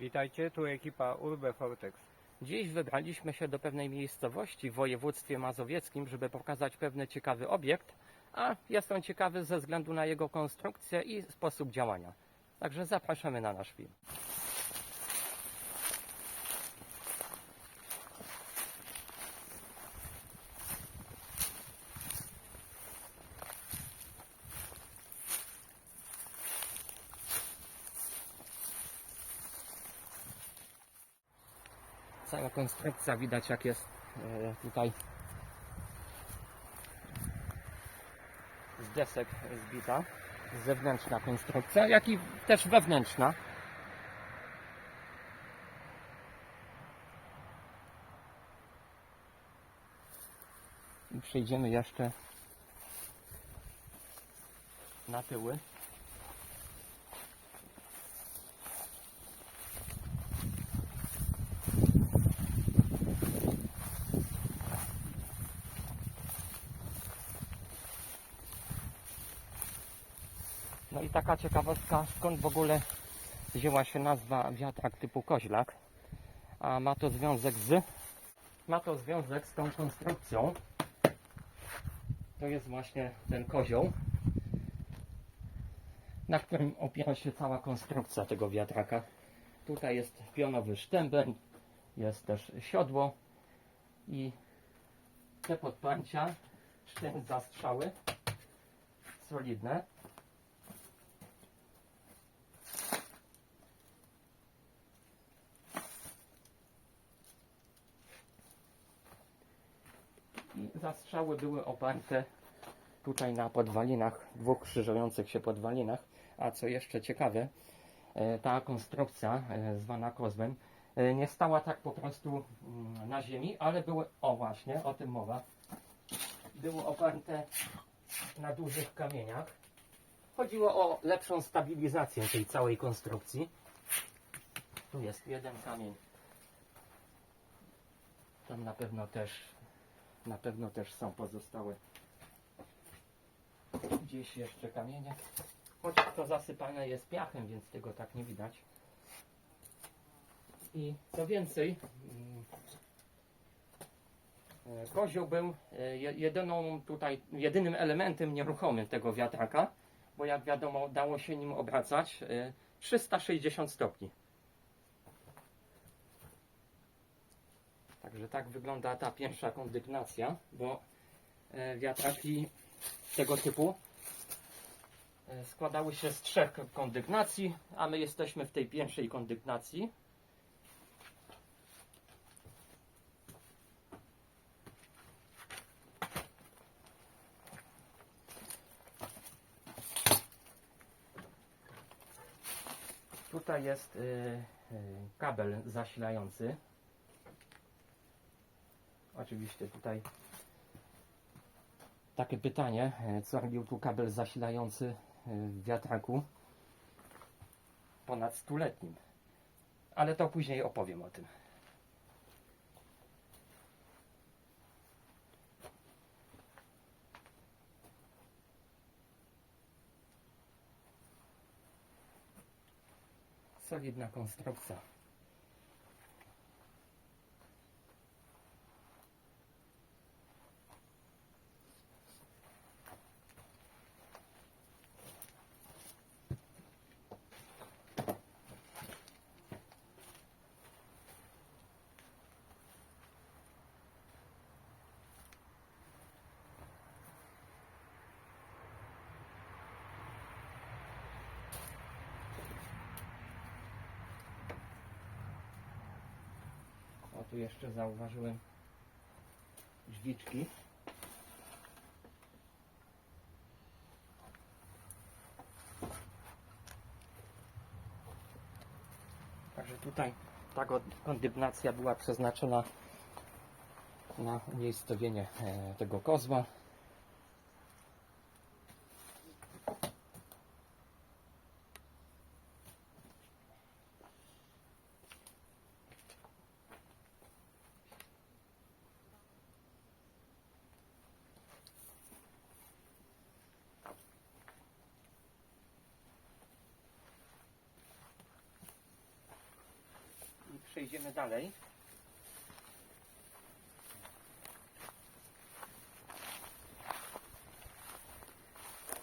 Witajcie, tu ekipa Urbe Fortex. Dziś wybraliśmy się do pewnej miejscowości w województwie mazowieckim, żeby pokazać pewny ciekawy obiekt, a jest on ciekawy ze względu na jego konstrukcję i sposób działania. Także zapraszamy na nasz film. Cała konstrukcja widać jak jest e, tutaj z desek zbita. Zewnętrzna konstrukcja, jak i też wewnętrzna. Przejdziemy jeszcze na tyły. Taka ciekawostka, skąd w ogóle wzięła się nazwa wiatrak typu koźlak. A ma to związek z ma to związek z tą konstrukcją. To jest właśnie ten kozioł, na którym opiera się cała konstrukcja tego wiatraka. Tutaj jest pionowy sztębel, jest też siodło i te podparcia, sztęt zastrzały solidne. I zastrzały były oparte tutaj na podwalinach, dwóch krzyżujących się podwalinach. A co jeszcze ciekawe, e, ta konstrukcja e, zwana kozłem e, nie stała tak po prostu mm, na ziemi, ale były, o właśnie, o tym mowa, były oparte na dużych kamieniach. Chodziło o lepszą stabilizację tej całej konstrukcji. Tu jest jeden kamień. Tam na pewno też na pewno też są pozostałe gdzieś jeszcze kamienie. Choć to zasypane jest piachem, więc tego tak nie widać. I co więcej, mm, e, kozioł był e, je- jedyną tutaj, jedynym elementem nieruchomym tego wiatraka, bo jak wiadomo dało się nim obracać e, 360 stopni. Także tak wygląda ta pierwsza kondygnacja, bo e, wiatraki tego typu e, składały się z trzech kondygnacji, a my jesteśmy w tej pierwszej kondygnacji. Tutaj jest e, kabel zasilający Oczywiście tutaj takie pytanie, co robił tu kabel zasilający e, w wiatraku ponad stuletnim. Ale to później opowiem o tym. Solidna konstrukcja. Tu jeszcze zauważyłem drzwiczki. Także tutaj ta kondygnacja była przeznaczona na umiejscowienie e, tego kozła. Przejdziemy dalej.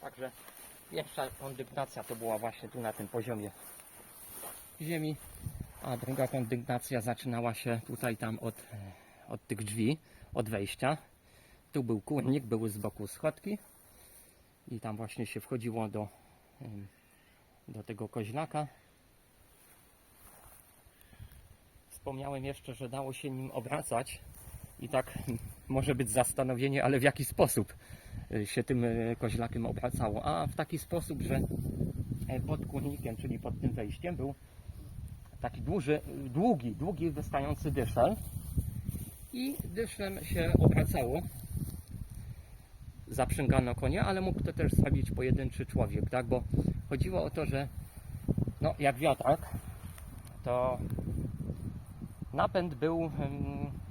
Także pierwsza kondygnacja to była właśnie tu na tym poziomie ziemi, a druga kondygnacja zaczynała się tutaj tam od, od tych drzwi, od wejścia. Tu był kurnik, były z boku schodki i tam właśnie się wchodziło do, do tego koźlaka. Wspomniałem jeszcze, że dało się nim obracać i tak może być zastanowienie, ale w jaki sposób y, się tym y, koźlakiem obracało? A w taki sposób, że e, pod kurnikiem, czyli pod tym wejściem był taki duży, długi, długi wystający dyszel i dyszlem się obracało. Zaprzęgano konia, ale mógł to też zrobić pojedynczy człowiek, tak? Bo chodziło o to, że no, jak wiatrak, to napęd był,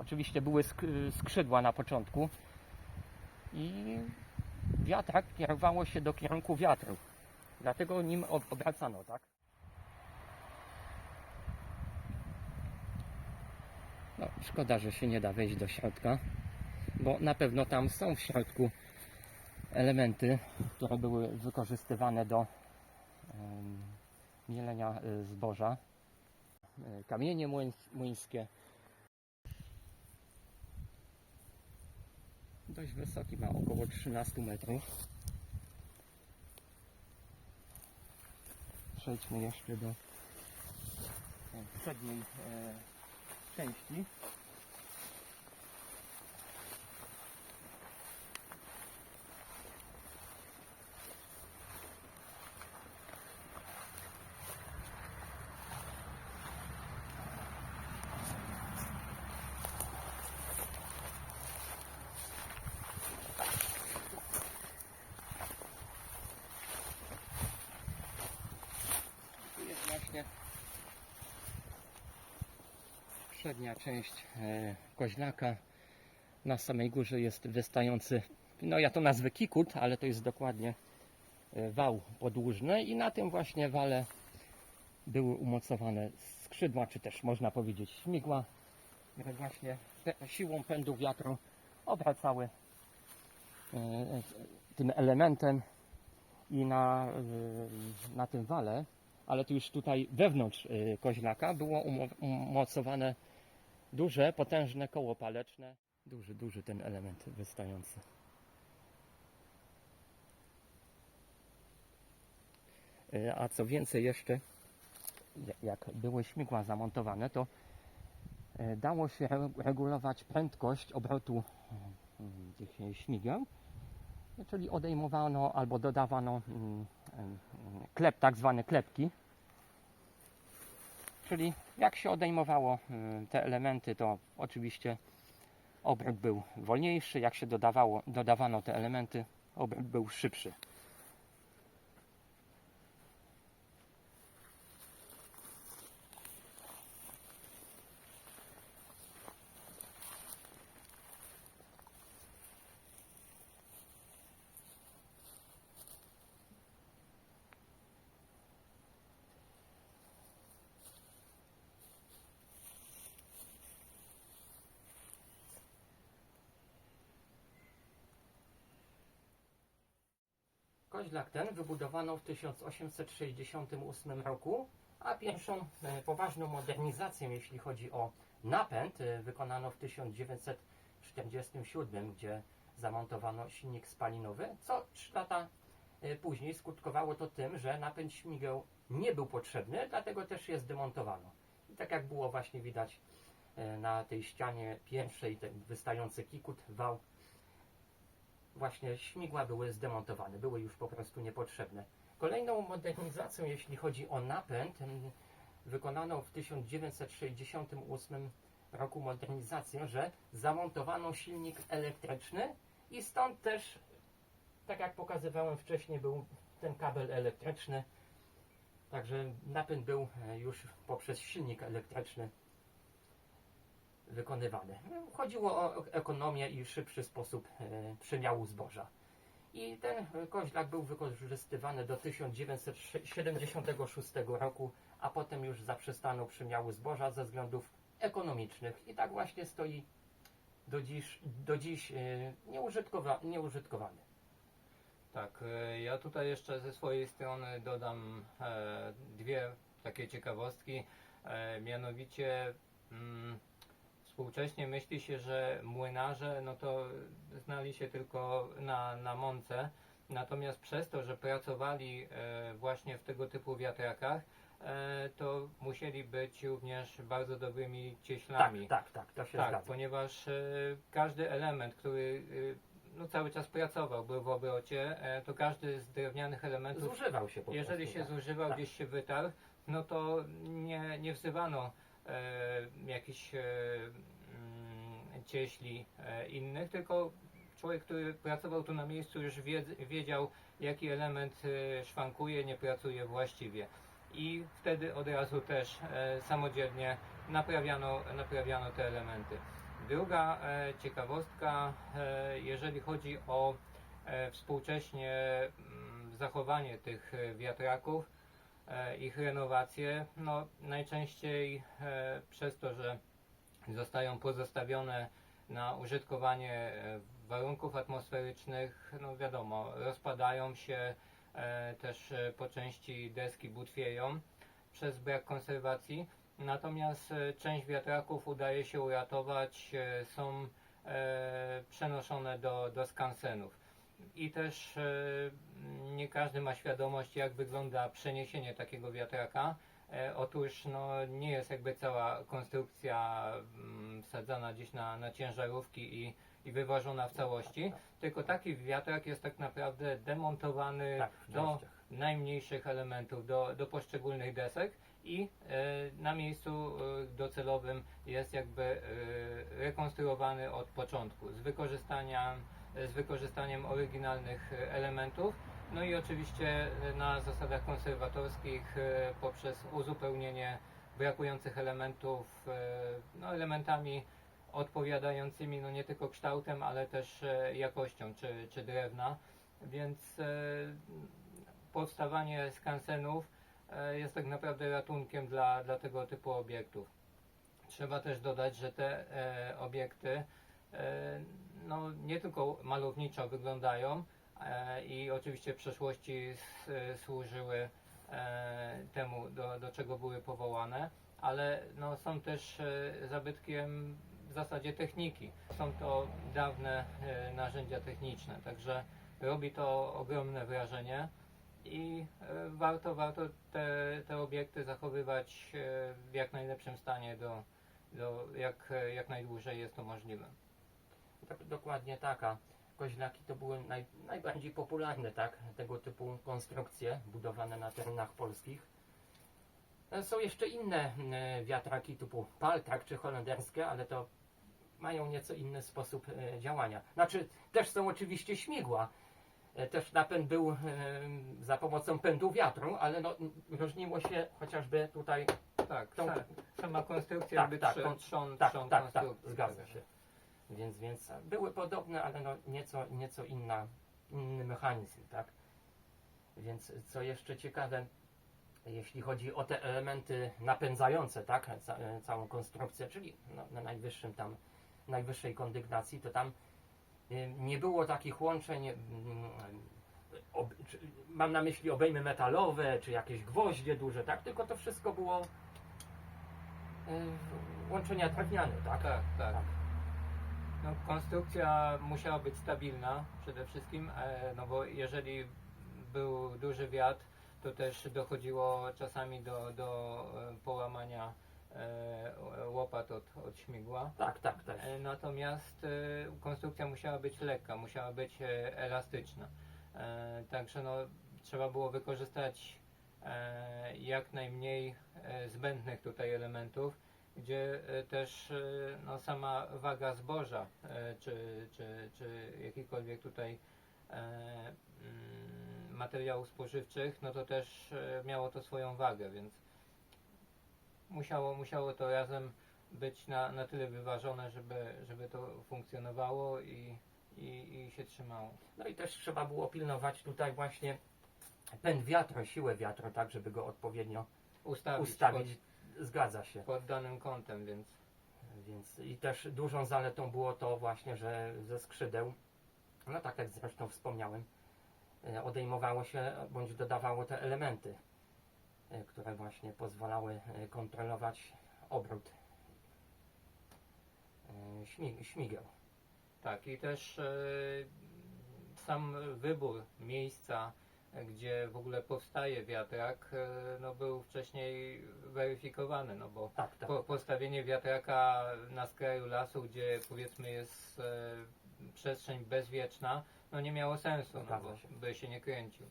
oczywiście były sk- skrzydła na początku i wiatrak kierowało się do kierunku wiatru. Dlatego nim ob- obracano, tak? No, szkoda, że się nie da wejść do środka, bo na pewno tam są w środku elementy, które były wykorzystywane do em, mielenia y, zboża. Y, Kamienie młyń- młyńskie. Dość wysoki, ma około 13 metrów. Przejdźmy jeszcze do e, przedniej e, części. Tu jest właśnie przednia część e, koźlaka. Na samej górze jest wystający, no ja to nazwę kikut, ale to jest dokładnie e, wał podłużny i na tym właśnie wale były umocowane skrzydła, czy też można powiedzieć śmigła, które właśnie siłą pędu wiatru obracały e, tym elementem i na, na tym wale ale tu już tutaj wewnątrz koźlaka było umo- umocowane duże, potężne koło paleczne. Duży, duży ten element wystający. Y, A co więcej jeszcze, ja- jak były śmigła zamontowane, to y, dało się re- regulować prędkość obrotu tych śmigieł, czyli odejmowano albo dodawano mm, em, klep, tak zwane klepki. Czyli jak się odejmowało y, te elementy, to oczywiście obrót był wolniejszy, jak się dodawało, dodawano te elementy, obrót był szybszy. Koźlak ten wybudowano w 1868 roku, a pierwszą e, poważną modernizację, jeśli chodzi o napęd, e, wykonano w 1947, gdzie zamontowano silnik spalinowy, co 3 lata e, później skutkowało to tym, że napęd śmigieł nie był potrzebny, dlatego też je zdemontowano. I tak jak było właśnie widać na tej ścianie pierwszej, ten wystający kikut, wał, właśnie śmigła były zdemontowane, były już po prostu niepotrzebne. Kolejną modernizacją, jeśli chodzi o napęd, wykonano w 1968 roku modernizację, że zamontowano silnik elektryczny i stąd też, tak jak pokazywałem wcześniej, był ten kabel elektryczny. Także napęd był e, już poprzez silnik elektryczny wykonywany. Chodziło o ekonomię i szybszy sposób e, przemiału zboża. I ten koźlak był wykorzystywany do 1976 roku, a potem już zaprzestano przymiału zboża ze względów ekonomicznych. I tak właśnie stoi do dziś, do dziś e, nieużytkowa, nieużytkowany. Tak, e, ja tutaj jeszcze ze swojej strony dodam dwie takie ciekawostki. Mianowicie mm, współcześnie myśli się, że młynarze no to znali się tylko na, na mące, natomiast przez to, że pracowali e, właśnie w tego typu wiatrakach, e, to musieli być również bardzo dobrymi Tak, cieślami. tak, tak, to się Tak, zgadza. ponieważ e, każdy element, który no, cały czas pracował, był w obrocie, to każdy z drewnianych elementów, Zużywał się po jeżeli prostu, się tak. zużywał, tak. gdzieś się wytarł, no to nie, nie wzywano jakichś e, mm, cieśli e, innych, tylko człowiek, który pracował tu na miejscu już wiedz, wiedział, jaki element e, szwankuje, nie pracuje właściwie. I wtedy od razu też e, samodzielnie naprawiano, naprawiano te elementy. Druga e, ciekawostka, e, jeżeli chodzi o e, współcześnie mm, zachowanie tych e, wiatraków, e, ich renowację, no najczęściej e, przez to, że zostają pozostawione na użytkowanie e, warunków atmosferycznych, no wiadomo, rozpadają się, e, też e, po części deski butwieją przez brak konserwacji. Natomiast e, część wiatraków udaje się uratować, e, są e, przenoszone do, do skansenów. I też e, nie każdy ma świadomość, jak wygląda przeniesienie takiego wiatraka. E, otóż no, nie jest jakby cała konstrukcja mm, wsadzana gdzieś na, na ciężarówki i, i wywożona w całości, tylko taki wiatrak jest tak naprawdę demontowany Tak, do najmniejszych elementów, do, do poszczególnych desek. I e, na miejscu docelowym jest jakby rekonstruowany od początku z wykorzystaniem, z wykorzystaniem oryginalnych e, elementów. No i oczywiście e, na zasadach konserwatorskich e, poprzez uzupełnienie brakujących elementów e, no, elementami odpowiadającymi no, nie tylko kształtem, ale też e, jakością czy, czy drewna. Więc e, powstawanie skansenów e, jest tak naprawdę ratunkiem dla, dla tego typu obiektów. Trzeba też dodać, że te e, obiekty e, no, nie tylko malowniczo wyglądają e, i oczywiście w przeszłości s, e, służyły e, temu, do, do czego były powołane, ale no, są też e, zabytkiem w zasadzie techniki. Są to dawne e, narzędzia techniczne, także robi to ogromne wrażenie i e, warto, warto te, te obiekty zachowywać e, w jak najlepszym stanie do, do jak, jak najdłużej jest to możliwe. Tak, dokładnie taka. Koźlaki to były naj, najbardziej popularne, tak? Tego typu konstrukcje budowane na terenach polskich. E, Są jeszcze inne e, wiatraki typu Paltrak czy holenderskie, ale to mają nieco inny sposób e, działania. Znaczy, też są oczywiście śmigła. Też napęd był za pomocą pędu wiatru, ale no, różniło się chociażby tutaj. Tak, Tą- sa, sama konstrukcja Tak, jakby tak, trzon, Tak, trzon tak, tak, konstrukcji. zgadza się. Więc, więc były podobne, ale no nieco, nieco inna, inny mechanizm, tak? Więc co jeszcze ciekawe, jeśli chodzi o te elementy napędzające, tak, ca, całą konstrukcję, czyli no, na najwyższym tam, najwyższej kondygnacji, to tam y, nie było takich łączeń, mm, ob, czy, mam na myśli obejmy metalowe, czy jakieś gwoździe duże, tak, tylko to wszystko było y, łączenia drewniane, tak? Tak, tak. Tak. No, konstrukcja musiała być stabilna przede wszystkim, e, no bo jeżeli był duży wiatr, to też dochodziło czasami do, do e, połamania e, łopat od, od śmigła. Tak, tak. E, Natomiast konstrukcja musiała być lekka, musiała być elastyczna. Także no, trzeba było wykorzystać jak najmniej zbędnych tutaj elementów, gdzie e, też e, no, sama waga zboża e, czy, czy, czy jakikolwiek tutaj mm, materiałów spożywczych, no to też miało to swoją wagę, więc musiało, musiało to razem być na, na tyle wyważone, żeby, żeby to funkcjonowało i, i, i się trzymało. No i też trzeba było pilnować tutaj właśnie pęd wiatru, siłę wiatru, tak żeby go odpowiednio Ustawić, ustawić. Zgadza się. Pod, danym kątem, więc Więc i też dużą zaletą było to właśnie, że ze skrzydeł, no tak jak zresztą wspomniałem, e, odejmowało się bądź dodawało te elementy, e, które właśnie pozwalały e, kontrolować obrót śmi- śmigieł. Tak, i też sam wybór miejsca, gdzie w ogóle powstaje wiatrak, e, no był wcześniej weryfikowany, no bo Tak, tak. po, postawienie wiatraka na skraju lasu, gdzie powiedzmy jest e, przestrzeń bezwieczna, no nie miało sensu, no Zgadza bo się. by się nie kręcił.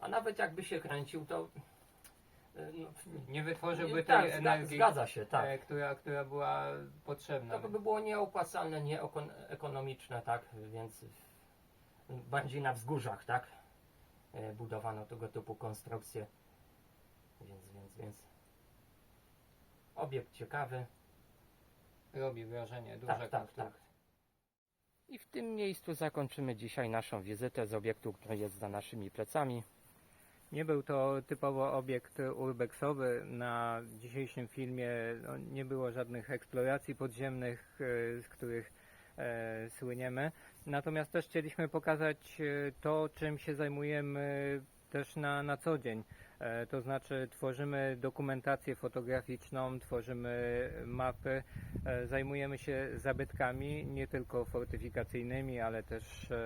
A nawet jakby się kręcił, to e, no, Nie wytworzyłby tak, tej zga- energii, zgadza się, tak. e, która, która była potrzebna. To by było nieopłacalne, nieekonomiczne, tak, więc bardziej na wzgórzach, tak, e, budowano tego typu konstrukcje, więc, więc, więc obiekt ciekawy. Robi wrażenie, duża Tak, tak, konstrukcja. tak. I w tym miejscu zakończymy dzisiaj naszą wizytę z obiektu, który jest za naszymi plecami. Nie był to typowo obiekt urbexowy. Na dzisiejszym filmie no, nie było żadnych eksploracji podziemnych, e, z których e, słyniemy. Natomiast też chcieliśmy pokazać e, to, czym się zajmujemy też na, na co dzień. E, to znaczy tworzymy dokumentację fotograficzną, tworzymy mapy, e, zajmujemy się zabytkami, nie tylko fortyfikacyjnymi, ale też e,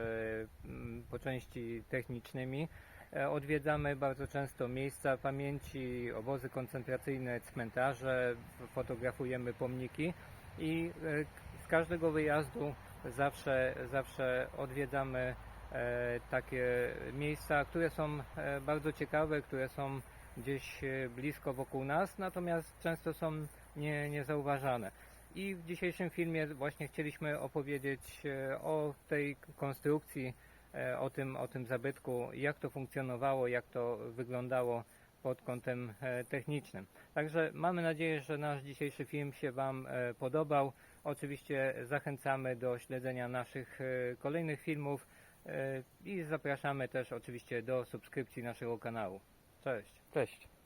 po części technicznymi. E, Odwiedzamy bardzo często miejsca pamięci, obozy koncentracyjne, cmentarze, fotografujemy pomniki i e, z każdego wyjazdu zawsze, zawsze odwiedzamy e, takie miejsca, które są e, bardzo ciekawe, które są gdzieś e, blisko wokół nas, natomiast często są nie, niezauważane. I w dzisiejszym filmie właśnie chcieliśmy opowiedzieć o tej konstrukcji, o tym, o tym zabytku, jak to funkcjonowało, jak to wyglądało pod kątem technicznym. Także mamy nadzieję, że nasz dzisiejszy film się Wam podobał. Oczywiście zachęcamy do śledzenia naszych e, kolejnych filmów e, i zapraszamy też oczywiście do subskrypcji naszego kanału. Cześć! Cześć.